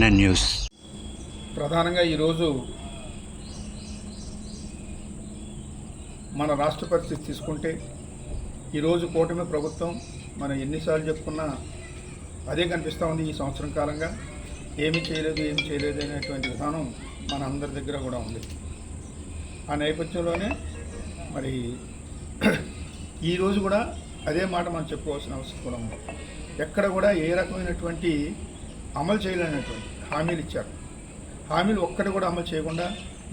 NN news. ప్రధానంగా ఈరోజు మన రాష్ట్ర పరిస్థితి తీసుకుంటే ఈరోజు కూటమి ప్రభుత్వం మనం ఎన్నిసార్లు చెప్పుకున్నా అదే కనిపిస్తూ ఉంది ఈ సంవత్సరం కాలంగా. ఏమి చేయలేదు ఏమి చేయలేదు అనేటువంటి విధానం మన అందరి దగ్గర కూడా ఉంది. ఆ నేపథ్యంలోనే మరి ఈరోజు కూడా అదే మాట మనం చెప్పుకోవాల్సిన అవసరం కూడా ఉంది. ఎక్కడ కూడా ఏ రకమైనటువంటి అమలు చేయలేనటువంటి హామీలు ఇచ్చారు. హామీలు ఒక్కటి కూడా అమలు చేయకుండా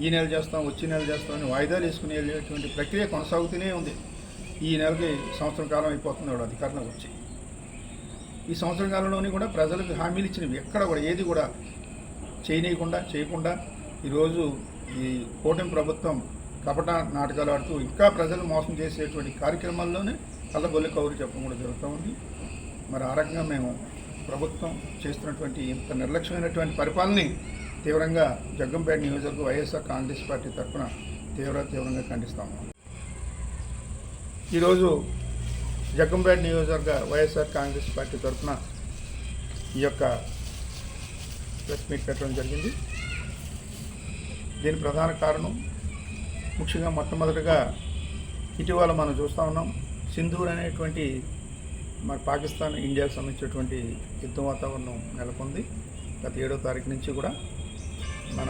ఈ నెల చేస్తాం వచ్చే నెల చేస్తాం అని వాయిదాలు వేసుకునేటువంటి ప్రక్రియ కొనసాగుతూనే ఉంది. ఈ నెలకి సంవత్సరం కాలం అయిపోతుంది వాడు అధికారంలో వచ్చి. ఈ సంవత్సరం కాలంలోని కూడా ప్రజలకు హామీలు ఇచ్చినవి ఎక్కడ కూడా ఏది కూడా చేయనీయకుండా చేయకుండా ఈరోజు ఈ కూటమి ప్రభుత్వం కపట నాటకాలు ఆడుతూ ఇంకా ప్రజలు మోసం చేసేటువంటి కార్యక్రమాల్లోనే కళ్ళబొల్లి కౌరు చెప్పడం కూడా జరుగుతూ ఉంది. మరి ఆ రకంగా మేము ప్రభుత్వం చేస్తున్నటువంటి ఇంత నిర్లక్ష్యమైనటువంటి పరిపాలనని తీవ్రంగా జగ్గంపేట నియోజకవర్గ వైఎస్ఆర్ కాంగ్రెస్ పార్టీ తరఫున తీవ్ర తీవ్రంగా ఖండిస్తాము ఈరోజు జగ్గంపేట నియోజకవర్గ వైఎస్ఆర్ కాంగ్రెస్ పార్టీ తరఫున ఈ యొక్క ప్రెస్ మీట్ పెట్టడం జరిగింది. దీని ప్రధాన కారణం ముఖ్యంగా మొట్టమొదటిగా ఇటీవల మనం చూస్తూ ఉన్నాం సింధూర్ అనేటువంటి మరి పాకిస్తాన్ ఇండియాకు సంబంధించినటువంటి యుద్ధ వాతావరణం నెలకొంది. గత ఏడో తారీఖు నుంచి కూడా మన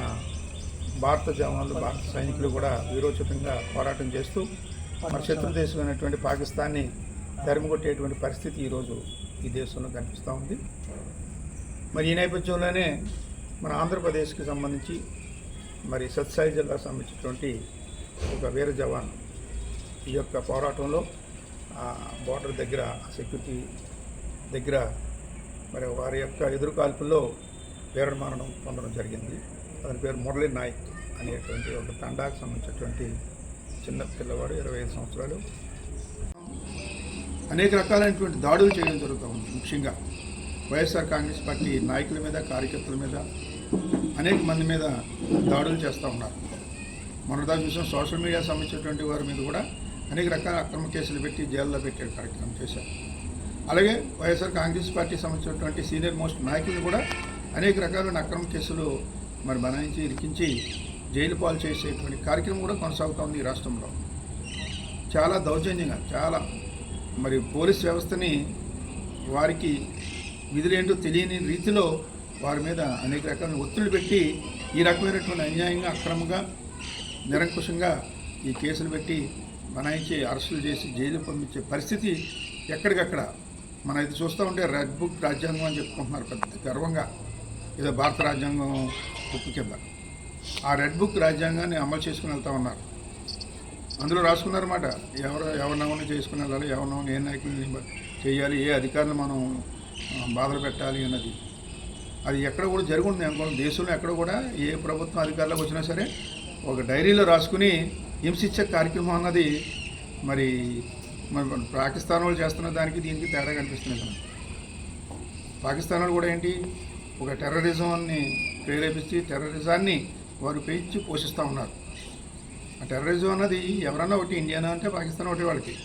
భారత జవాన్లు భారత సైనికులు కూడా వీరోచితంగా పోరాటం చేస్తూ మన శత్రు దేశమైనటువంటి పాకిస్తాన్ని తరిమికొట్టేటువంటి పరిస్థితి ఈరోజు ఈ దేశంలో కనిపిస్తూ ఉంది. మరి ఈ నేపథ్యంలోనే మన ఆంధ్రప్రదేశ్కి సంబంధించి మరి సత్సాయి జిల్లాకు సంబంధించినటువంటి ఒక వీర జవాన్ ఈ యొక్క పోరాటంలో బోర్డర్ దగ్గర సెక్యూరిటీ దగ్గర మరి వారి యొక్క ఎదురుకాల్పుల్లో వీరమరణం పొందడం జరిగింది. అతని పేరు మురళీ నాయక్ అనేటువంటి ఒక తండాకు సంబంధించినటువంటి చిన్న పిల్లవాడు ఇరవై ఐదు సంవత్సరాలు. అనేక రకాలైనటువంటి దాడులు చేయడం జరుగుతూ ఉంది. ముఖ్యంగా వైఎస్ఆర్ కాంగ్రెస్ పార్టీ నాయకుల మీద కార్యకర్తల మీద అనేక మంది మీద దాడులు చేస్తూ ఉన్నారు. మొన్నదా చూసిన సోషల్ మీడియా సంబంధించినటువంటి వారి మీద కూడా అనేక రకాల అక్రమ కేసులు పెట్టి జైల్లో పెట్టే కార్యక్రమం చేశారు. అలాగే వైఎస్ఆర్ కాంగ్రెస్ పార్టీ సంబంధించినటువంటి సీనియర్ మోస్ట్ నాయకులు కూడా అనేక రకాలైన అక్రమ కేసులు మరి బనాయించి ఇరికించి జైలు పాలు చేసేటువంటి కార్యక్రమం కూడా కొనసాగుతోంది ఈ రాష్ట్రంలో. చాలా దౌర్జన్యంగా చాలా మరి పోలీస్ వ్యవస్థని వారికి విధులేంటో తెలియని రీతిలో వారి మీద అనేక రకాల ఒత్తిడి పెట్టి ఈ రకమైనటువంటి అన్యాయంగా అక్రమంగా నిరంకుశంగా ఈ కేసులు పెట్టి బనాయించి అరెస్టులు చేసి జైలు పంపించే పరిస్థితి ఎక్కడికక్కడ? మనం ఇది చూస్తూ ఉంటే రెడ్ బుక్ రాజ్యాంగం అని చెప్పుకుంటున్నారు పెద్ద గర్వంగా. ఏదో భారత రాజ్యాంగం బుక్ కింద. ఆ రెడ్ బుక్ రాజ్యాంగాన్ని అమలు చేసుకుని వెళ్తూ ఉన్నారు. అందులో రాసుకున్నారన్నమాట. ఎవరు ఎవరినవని చేసుకుని వెళ్ళాలి ఎవరినవని ఏ నాయకుల్ని చేయాలి ఏ అధికారులు మనం బాధలు పెట్టాలి అన్నది. అది ఎక్కడ కూడా జరుగుతుంది అనుకోండి. దేశంలో ఎక్కడ కూడా ఏ ప్రభుత్వం అధికారులకు వచ్చినా సరే ఒక డైరీలో రాసుకుని హింసించే కార్యక్రమం అన్నది మరి మరి పాకిస్తాన్ వాళ్ళు చేస్తున్న దానికి దీనికి తేడా కనిపిస్తుంది కదా పాకిస్తాన్ వాళ్ళు కూడా ఏంటి? ఒక టెర్రరిజంని ప్రేరేపించి టెర్రరిజాన్ని వారు పెంచి పోషిస్తూ ఉన్నారు. ఆ టెర్రరిజం అన్నది ఎవరన్నా ఒకటి ఇండియానా అంటే పాకిస్తాన్ ఒకటి వాళ్ళకి.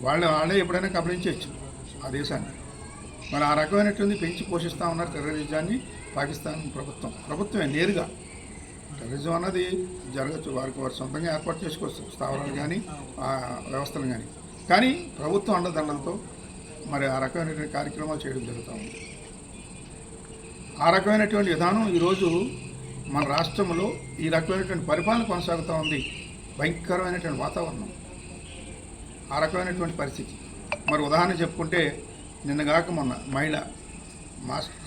వాళ్ళు వాళ్ళే ఎప్పుడైనా కబలించవచ్చు ఆ దేశాన్ని. మరి ఆ రకమైనటువంటి పెంచి పోషిస్తూ ఉన్నారు టెర్రరిజాన్ని పాకిస్తాన్ ప్రభుత్వం. ప్రభుత్వమే నేరుగా. టెర్రరిజం అన్నది జరగచ్చు. వారికి వారు సొంతంగా ఏర్పాటు చేసుకోవచ్చు స్థావరాలు కానీ వ్యవస్థలు కానీ కానీ ప్రభుత్వం అండదండలతో మరి ఆ రకమైనటువంటి కార్యక్రమాలు చేయడం జరుగుతూ ఉంది. ఆ రకమైనటువంటి విధానం ఈరోజు మన రాష్ట్రంలో ఈ రకమైనటువంటి పరిపాలన కొనసాగుతూ ఉంది. భయంకరమైనటువంటి వాతావరణం. ఆ రకమైనటువంటి పరిస్థితి. మరి ఉదాహరణ చెప్పుకుంటే నిన్నగాక మొన్న మహిళ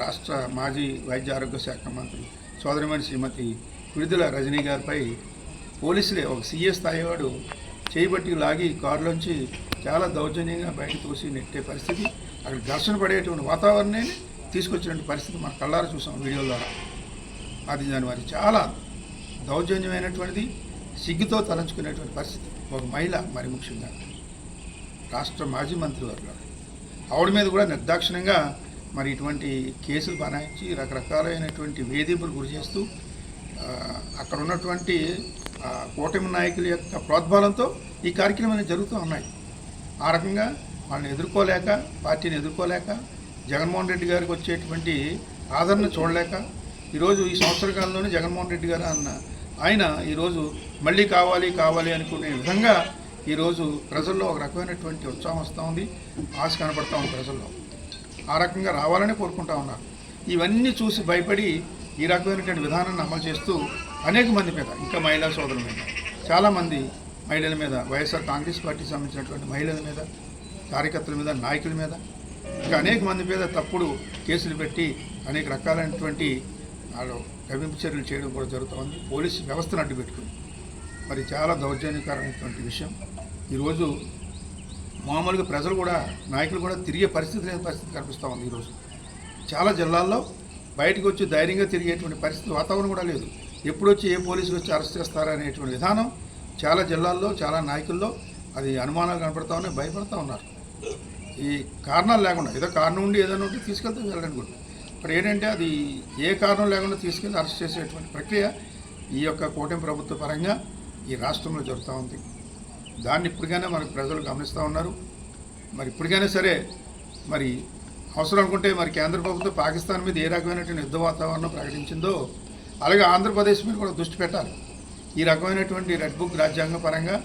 రాష్ట్ర మాజీ వైద్య ఆరోగ్య శాఖ మంత్రి సోదరిమణి శ్రీమతి విడుదల రజనీ గారిపై పోలీసులే ఒక సీఏ స్థాయి వాడు చేయబట్టి లాగి కారులోంచి చాలా దౌర్జన్యంగా బయటకు తోసి నెట్టే పరిస్థితి అక్కడ ఘర్షణ పడేటువంటి వాతావరణాన్ని తీసుకొచ్చినటువంటి పరిస్థితి మన కళ్ళారా చూసాం వీడియో ద్వారా. అది దాని వారి చాలా దౌర్జన్యమైనటువంటిది సిగ్గుతో తలంచుకునేటువంటి పరిస్థితి. ఒక మహిళ మరి ముఖ్యంగా రాష్ట్ర మాజీ మంత్రి వర్గ. ఆవిడ మీద కూడా నిర్దాక్షిణ్యంగా మరి ఇటువంటి కేసులు బనాయించి రకరకాలైనటువంటి వేధింపులు గురి చేస్తూ అక్కడ ఉన్నటువంటి కూటమి నాయకుల యొక్క ప్రోద్బలంతో ఈ కార్యక్రమాలు జరుగుతూ ఉన్నాయి. ఆ రకంగా వాళ్ళని ఎదుర్కోలేక పార్టీని ఎదుర్కోలేక జగన్మోహన్ రెడ్డి గారికి వచ్చేటువంటి ఆదరణ చూడలేక ఈరోజు ఈ సంవత్సర కాలంలోనే జగన్మోహన్ రెడ్డి గారు అన్న ఆయన ఈరోజు మళ్ళీ కావాలి కావాలి అనుకునే విధంగా ఈరోజు ప్రజల్లో ఒక రకమైనటువంటి ఉత్సాహం వస్తూ ఉంది ఆశ కనపడతా ఉంది ప్రజల్లో. ఆ రకంగా రావాలని కోరుకుంటా ఉన్నారు. ఇవన్నీ చూసి భయపడి ఈ రకమైనటువంటి విధానాన్ని అమలు చేస్తూ అనేక మంది మీద ఇంకా మహిళా సోదరుల మీద చాలామంది మహిళల మీద వైఎస్ఆర్ కాంగ్రెస్ పార్టీకి సంబంధించినటువంటి మహిళల మీద కార్యకర్తల మీద నాయకుల మీద ఇంకా అనేక మంది మీద తప్పుడు కేసులు పెట్టి అనేక రకాలైనటువంటి వాళ్ళు కవింపు చర్యలు చేయడం కూడా జరుగుతుంది. పోలీసు వ్యవస్థను అడ్డుపెట్టుకుని మరి చాలా దౌర్జన్యకరమైనటువంటి విషయం. ఈరోజు మామూలుగా ప్రజలు కూడా నాయకులు కూడా తిరిగే పరిస్థితి లేని పరిస్థితి కనిపిస్తూ ఉంది ఈరోజు. చాలా జిల్లాల్లో బయటకు వచ్చి ధైర్యంగా తిరిగేటువంటి పరిస్థితి వాతావరణం కూడా లేదు. ఎప్పుడు వచ్చి ఏ పోలీసులు వచ్చి అరెస్ట్ చేస్తారా అనేటువంటి విధానం చాలా జిల్లాల్లో చాలా నాయకుల్లో అది అనుమానాలు కనపడతా ఉన్నాయి భయపడతా ఉన్నారు. ఈ కారణాలు లేకుండా ఏదో కారణం ఉండి ఏదైనా ఉంటే తీసుకెళ్తే వెళ్ళండి ఇప్పుడు ఏంటంటే అది ఏ కారణం లేకుండా తీసుకెళ్ళి అరెస్ట్ చేసేటువంటి ప్రక్రియ ఈ యొక్క కూటమి ప్రభుత్వ పరంగా ఈ రాష్ట్రంలో జరుగుతూ ఉంది. దాన్ని ఇప్పటికైనా మనకు ప్రజలు గమనిస్తూ ఉన్నారు. మరి ఇప్పటికైనా సరే మరి అవసరం అనుకుంటే మరి కేంద్ర ప్రభుత్వం పాకిస్తాన్ మీద ఏ రకమైనటువంటి యుద్ధ వాతావరణం ప్రకటించిందో అలాగే ఆంధ్రప్రదేశ్ మీద కూడా దృష్టి పెట్టాలి. ఈ రకమైనటువంటి రెడ్ బుక్ రాజ్యాంగ పరంగా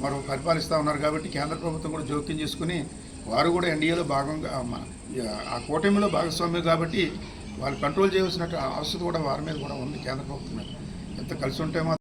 మరి పరిపాలిస్తూ ఉన్నారు కాబట్టి కేంద్ర ప్రభుత్వం కూడా జోక్యం చేసుకుని వారు కూడా ఎన్డీఏలో భాగంగా మన ఆ కూటమిలో భాగస్వామ్యం కాబట్టి వాళ్ళు కంట్రోల్ చేయవలసిన అవసరం కూడా వారి మీద కూడా ఉంది కేంద్ర ప్రభుత్వం ఎంత కలిసి ఉంటే